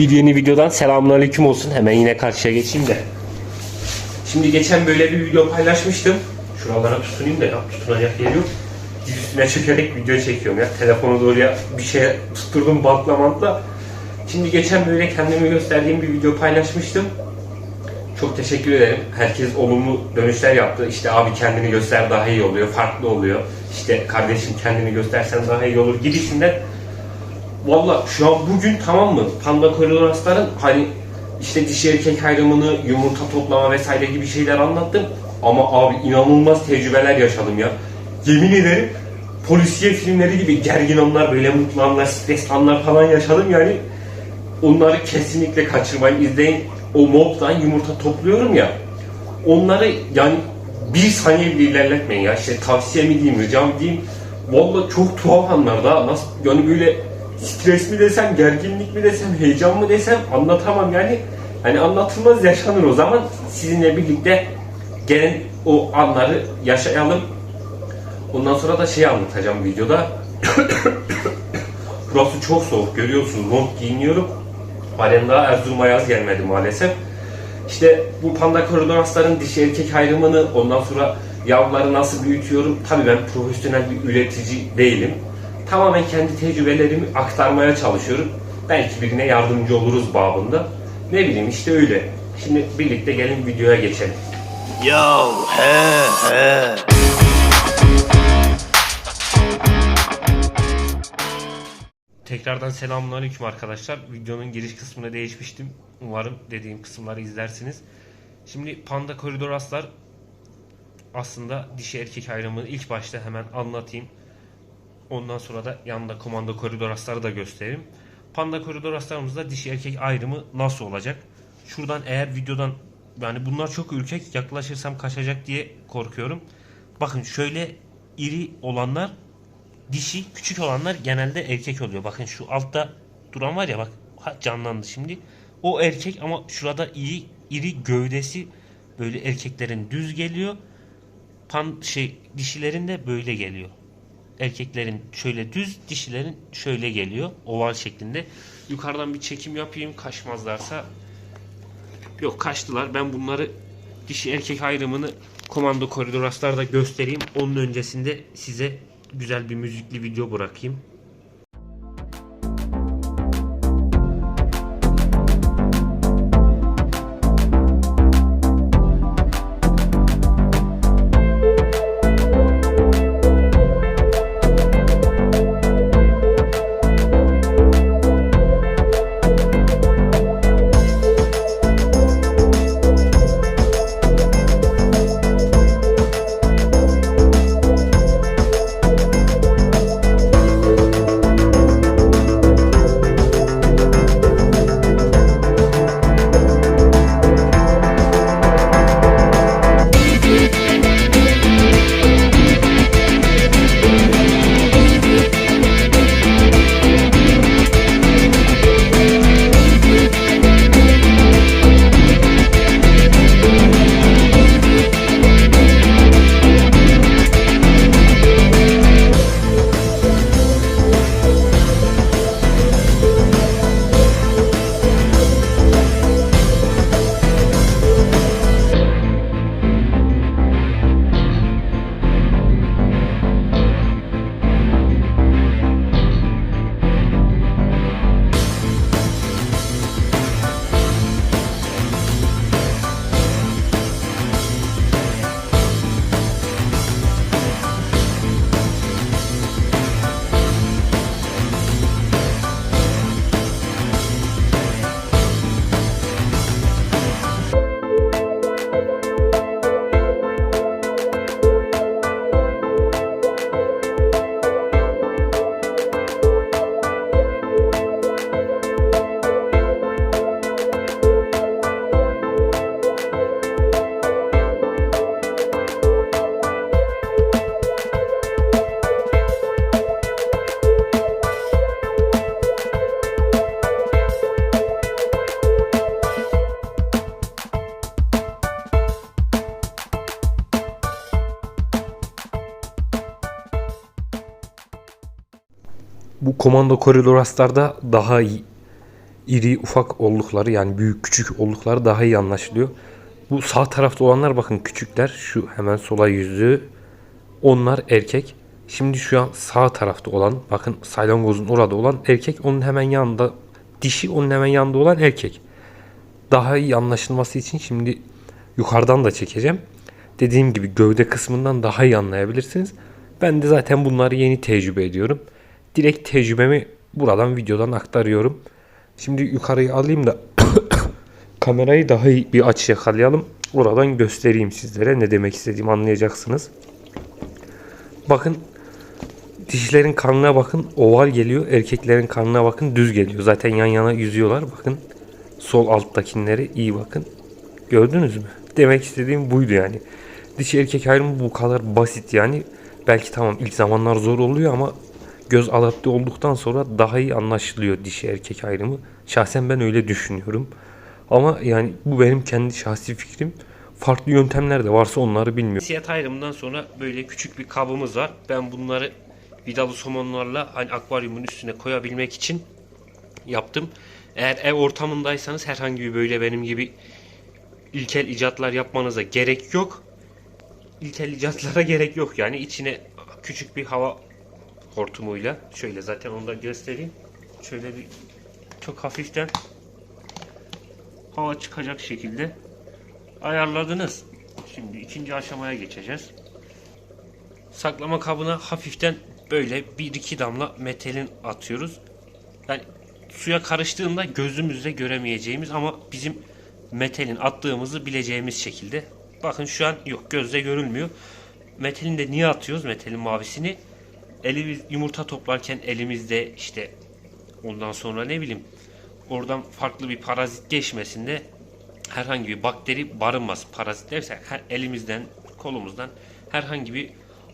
Bir yeni videodan selamünaleyküm olsun. Hemen yine karşıya geçeyim de. Şimdi geçen böyle bir video paylaşmıştım. Şuralara tutunayım da ya tutunacak yer yok. Diz üstüne çökerek video çekiyorum ya. Telefonu da oraya bir şeye tutturdum bantla mantla. Şimdi geçen böyle kendimi gösterdiğim bir video paylaşmıştım. Çok teşekkür ederim. Herkes olumlu dönüşler yaptı. İşte abi kendini göster daha iyi oluyor, farklı oluyor. İşte kardeşim kendini göstersen daha iyi olur gibisinden. Valla şu an bugün tamam mı? Panda koridorasların hani işte dişi erkek ayrımını, yumurta toplama vesaire gibi şeyler anlattım. Ama abi inanılmaz tecrübeler yaşadım ya. Yemin ederim polisiye filmleri gibi gergin anlar, böyle mutlu anlar, stresli anlar falan yaşadım yani. Onları kesinlikle kaçırmayın, izleyin. O mobdan yumurta topluyorum ya. Onları yani bir saniye bile ilerletmeyin ya. İşte tavsiye mi diyeyim, ricam diyeyim. Valla çok tuhaf anlar da nasıl yani böyle stres mi desem, gerginlik mi desem, heyecan mı desem anlatamam yani. Hani anlatılmaz yaşanır o zaman sizinle birlikte gelin o anları yaşayalım. Ondan sonra da şey anlatacağım videoda. Burası çok soğuk görüyorsunuz. Mont giyiniyorum. Halen daha Erzurum'a yaz gelmedi maalesef. İşte bu panda koridorasların dişi erkek ayrımını ondan sonra yavruları nasıl büyütüyorum. Tabii ben profesyonel bir üretici değilim. Tamamen kendi tecrübelerimi aktarmaya çalışıyorum. Belki birine yardımcı oluruz babında. Ne bileyim işte öyle. Şimdi birlikte gelin videoya geçelim. Yo, he, he. Tekrardan selamünaleyküm arkadaşlar. Videonun giriş kısmına değişmiştim. Umarım dediğim kısımları izlersiniz. Şimdi panda koridoraslar aslında dişi erkek ayrımını ilk başta hemen anlatayım. Ondan sonra da yanında komando koridorasları da göstereyim. Panda koridoraslarımızda dişi erkek ayrımı nasıl olacak? Şuradan eğer videodan yani bunlar çok ürkek yaklaşırsam kaçacak diye korkuyorum. Bakın şöyle iri olanlar dişi, küçük olanlar genelde erkek oluyor. Bakın şu altta duran var ya bak canlandı şimdi. O erkek ama şurada iyi iri gövdesi böyle erkeklerin düz geliyor. Pan şey dişilerin de böyle geliyor. Erkeklerin şöyle düz, dişilerin şöyle geliyor. Oval şeklinde. Yukarıdan bir çekim yapayım kaçmazlarsa. Yok kaçtılar. Ben bunları dişi erkek ayrımını komando koridoraslarda göstereyim. Onun öncesinde size güzel bir müzikli video bırakayım. Komando koridoraslarda daha iri ufak oldukları yani büyük küçük oldukları daha iyi anlaşılıyor. Bu sağ tarafta olanlar bakın küçükler şu hemen sola yüzü onlar erkek. Şimdi şu an sağ tarafta olan bakın salyangozun orada olan erkek onun hemen yanında dişi onun hemen yanında olan erkek. Daha iyi anlaşılması için şimdi yukarıdan da çekeceğim. Dediğim gibi gövde kısmından daha iyi anlayabilirsiniz. Ben de zaten bunları yeni tecrübe ediyorum. Direkt tecrübemi buradan videodan aktarıyorum. Şimdi yukarıyı alayım da kamerayı daha iyi bir açı yakalayalım. Oradan göstereyim sizlere ne demek istediğimi anlayacaksınız. Bakın dişilerin karnına bakın oval geliyor. Erkeklerin karnına bakın düz geliyor. Zaten yan yana yüzüyorlar. Bakın sol alttakileri iyi bakın. Gördünüz mü? Demek istediğim buydu yani. Dişi erkek ayrımı bu kadar basit yani. Belki tamam ilk zamanlar zor oluyor ama göz adapte olduktan sonra daha iyi anlaşılıyor dişi erkek ayrımı. Şahsen ben öyle düşünüyorum. Ama yani bu benim kendi şahsi fikrim. Farklı yöntemler de varsa onları bilmiyorum. Siyat ayrımından sonra böyle küçük bir kabımız var. Ben bunları vidalı somonlarla hani akvaryumun üstüne koyabilmek için yaptım. Eğer ev ortamındaysanız herhangi bir böyle benim gibi ilkel icatlar yapmanıza gerek yok. İlkel icatlara gerek yok yani içine küçük bir hava hortumuyla şöyle zaten onu da göstereyim. Şöyle bir çok hafiften hava çıkacak şekilde ayarladınız. Şimdi ikinci aşamaya geçeceğiz. Saklama kabına hafiften böyle bir iki damla metalin atıyoruz. Yani suya karıştığında gözümüzle göremeyeceğimiz ama bizim metalin attığımızı bileceğimiz şekilde. Bakın şu an yok gözle görülmüyor. Metalin de niye atıyoruz metalin mavisini? Elimiz yumurta toplarken elimizde işte ondan sonra ne bileyim oradan farklı bir parazit geçmesin de herhangi bir bakteri barınmaz. Parazit derse her elimizden kolumuzdan herhangi bir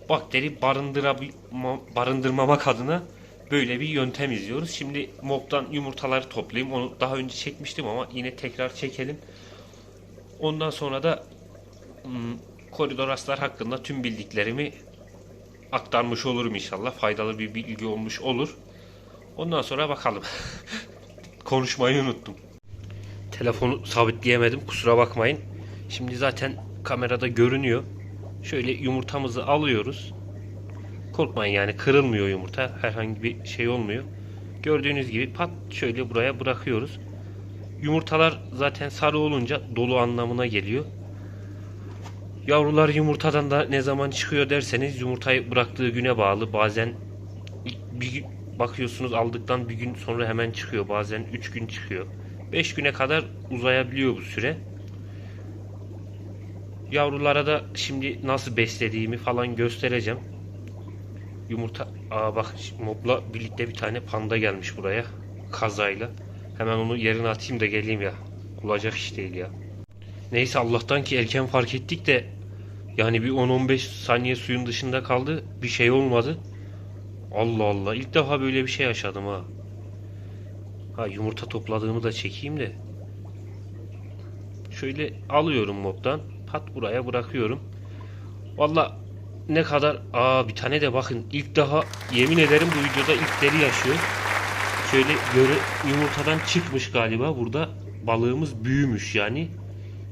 bakteri barındırabima- barındırmamak adına böyle bir yöntem izliyoruz. Şimdi mobdan yumurtaları toplayayım. Onu daha önce çekmiştim ama yine tekrar çekelim. Ondan sonra da hmm, koridor aslar hakkında tüm bildiklerimi aktarmış olurum inşallah. Faydalı bir bilgi olmuş olur. Ondan sonra bakalım. Konuşmayı unuttum. Telefonu sabitleyemedim kusura bakmayın. Şimdi zaten kamerada görünüyor. Şöyle yumurtamızı alıyoruz. Korkmayın yani kırılmıyor yumurta. Herhangi bir şey olmuyor. Gördüğünüz gibi pat şöyle buraya bırakıyoruz. Yumurtalar zaten sarı olunca dolu anlamına geliyor. Yavrular yumurtadan da ne zaman çıkıyor derseniz yumurtayı bıraktığı güne bağlı. Bazen bir bakıyorsunuz aldıktan bir gün sonra hemen çıkıyor. Bazen 3 gün çıkıyor. 5 güne kadar uzayabiliyor bu süre. Yavrulara da şimdi nasıl beslediğimi falan göstereceğim. Yumurta aa bak mobla birlikte bir tane panda gelmiş buraya kazayla. Hemen onu yerine atayım da geleyim ya. Olacak iş değil ya. Neyse Allah'tan ki erken fark ettik de yani bir 10-15 saniye suyun dışında kaldı. Bir şey olmadı. Allah Allah. ilk defa böyle bir şey yaşadım ha. Ha yumurta topladığımı da çekeyim de. Şöyle alıyorum mobdan. Pat buraya bırakıyorum. Valla ne kadar... Aa bir tane de bakın. ilk daha yemin ederim bu videoda ilkleri yaşıyor. Şöyle göre yumurtadan çıkmış galiba. Burada balığımız büyümüş yani.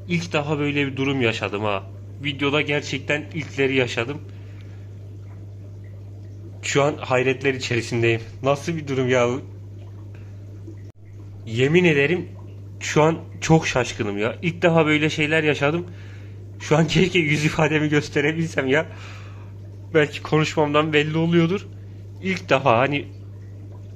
İlk daha böyle bir durum yaşadım ha. Videoda gerçekten ilkleri yaşadım. Şu an hayretler içerisindeyim. Nasıl bir durum ya? Yemin ederim şu an çok şaşkınım ya. İlk defa böyle şeyler yaşadım. Şu an keşke yüz ifademi gösterebilsem ya. Belki konuşmamdan belli oluyordur. İlk defa hani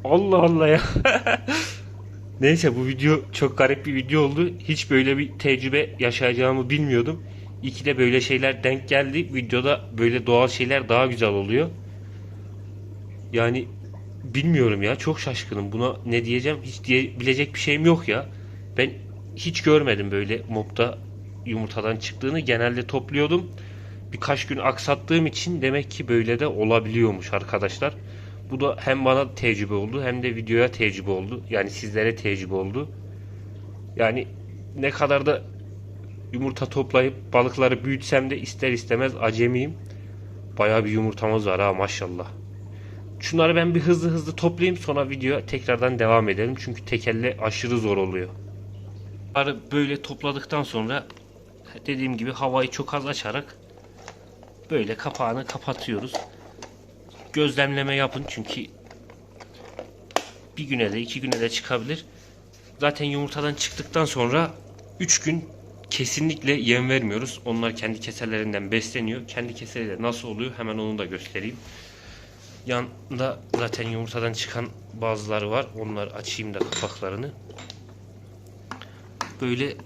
Allah Allah ya. Neyse bu video çok garip bir video oldu. Hiç böyle bir tecrübe yaşayacağımı bilmiyordum. İki de böyle şeyler denk geldi. Videoda böyle doğal şeyler daha güzel oluyor. Yani bilmiyorum ya çok şaşkınım. Buna ne diyeceğim hiç diyebilecek bir şeyim yok ya. Ben hiç görmedim böyle mobda yumurtadan çıktığını. Genelde topluyordum. Birkaç gün aksattığım için demek ki böyle de olabiliyormuş arkadaşlar. Bu da hem bana tecrübe oldu hem de videoya tecrübe oldu. Yani sizlere tecrübe oldu. Yani ne kadar da yumurta toplayıp balıkları büyütsem de ister istemez acemiyim. Bayağı bir yumurtamız var ha maşallah. Şunları ben bir hızlı hızlı toplayayım sonra videoya tekrardan devam edelim. Çünkü tekelle aşırı zor oluyor. Böyle topladıktan sonra dediğim gibi havayı çok az açarak böyle kapağını kapatıyoruz. Gözlemleme yapın çünkü bir güne de iki güne de çıkabilir. Zaten yumurtadan çıktıktan sonra 3 gün kesinlikle yem vermiyoruz. Onlar kendi keselerinden besleniyor. Kendi keseleri nasıl oluyor hemen onu da göstereyim. Yanında zaten yumurtadan çıkan bazıları var. Onları açayım da kapaklarını. Böyle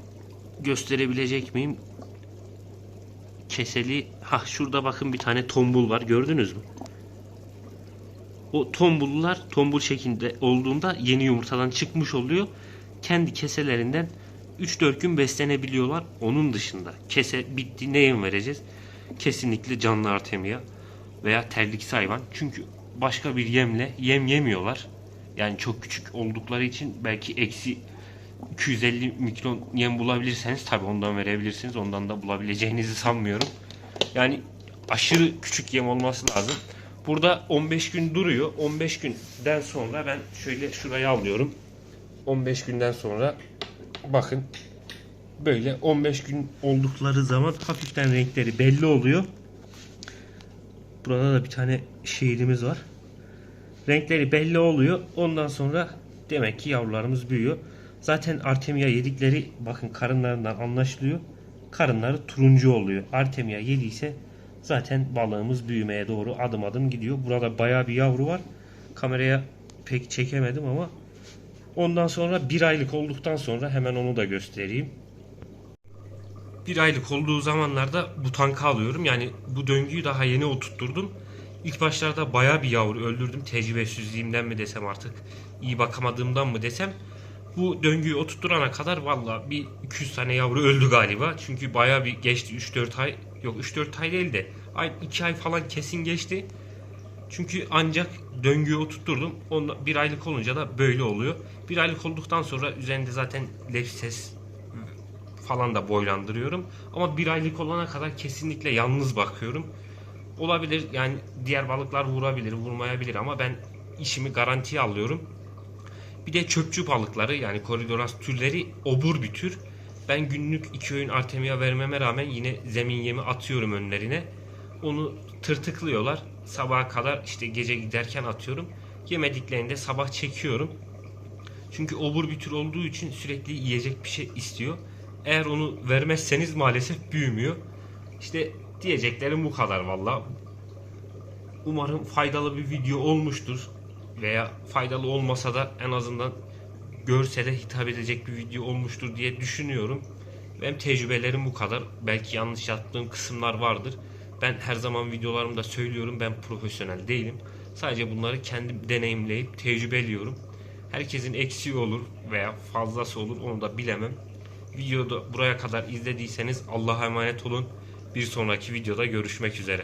gösterebilecek miyim? Keseli. Ha şurada bakın bir tane tombul var. Gördünüz mü? O tombullar tombul şeklinde olduğunda yeni yumurtadan çıkmış oluyor. Kendi keselerinden 3-4 gün beslenebiliyorlar. Onun dışında kese bitti ne yem vereceğiz? Kesinlikle canlı artemia veya terliksiz hayvan. Çünkü başka bir yemle yem yemiyorlar. Yani çok küçük oldukları için belki eksi 250 mikron yem bulabilirseniz tabi ondan verebilirsiniz. Ondan da bulabileceğinizi sanmıyorum. Yani aşırı küçük yem olması lazım. Burada 15 gün duruyor. 15 günden sonra ben şöyle şuraya alıyorum. 15 günden sonra bakın böyle 15 gün oldukları zaman hafiften renkleri belli oluyor. Burada da bir tane şehrimiz var. Renkleri belli oluyor. Ondan sonra demek ki yavrularımız büyüyor. Zaten Artemia yedikleri bakın karınlarından anlaşılıyor. Karınları turuncu oluyor. Artemia yediyse zaten balığımız büyümeye doğru adım adım gidiyor. Burada bayağı bir yavru var. Kameraya pek çekemedim ama ondan sonra bir aylık olduktan sonra hemen onu da göstereyim. Bir aylık olduğu zamanlarda bu tankı alıyorum. Yani bu döngüyü daha yeni oturtturdum. İlk başlarda bayağı bir yavru öldürdüm. Tecrübesizliğimden mi desem artık iyi bakamadığımdan mı desem. Bu döngüyü oturtturana kadar valla bir 200 tane yavru öldü galiba. Çünkü bayağı bir geçti 3-4 ay. Yok 3-4 ay değil de ay 2 ay falan kesin geçti. Çünkü ancak döngüyü oturtturdum. Onda bir aylık olunca da böyle oluyor. Bir aylık olduktan sonra üzerinde zaten lepses falan da boylandırıyorum. Ama bir aylık olana kadar kesinlikle yalnız bakıyorum. Olabilir yani diğer balıklar vurabilir, vurmayabilir ama ben işimi garantiye alıyorum. Bir de çöpçü balıkları yani koridoras türleri obur bir tür. Ben günlük iki öğün artemia vermeme rağmen yine zemin yemi atıyorum önlerine. Onu tırtıklıyorlar. Sabaha kadar işte gece giderken atıyorum. Yemediklerinde sabah çekiyorum. Çünkü obur bir tür olduğu için sürekli yiyecek bir şey istiyor. Eğer onu vermezseniz maalesef büyümüyor. İşte diyeceklerim bu kadar valla. Umarım faydalı bir video olmuştur. Veya faydalı olmasa da en azından görsele hitap edecek bir video olmuştur diye düşünüyorum. Benim tecrübelerim bu kadar. Belki yanlış yaptığım kısımlar vardır. Ben her zaman videolarımda söylüyorum ben profesyonel değilim. Sadece bunları kendim deneyimleyip tecrübeliyorum. Herkesin eksiği olur veya fazlası olur onu da bilemem. Videoda buraya kadar izlediyseniz Allah'a emanet olun. Bir sonraki videoda görüşmek üzere.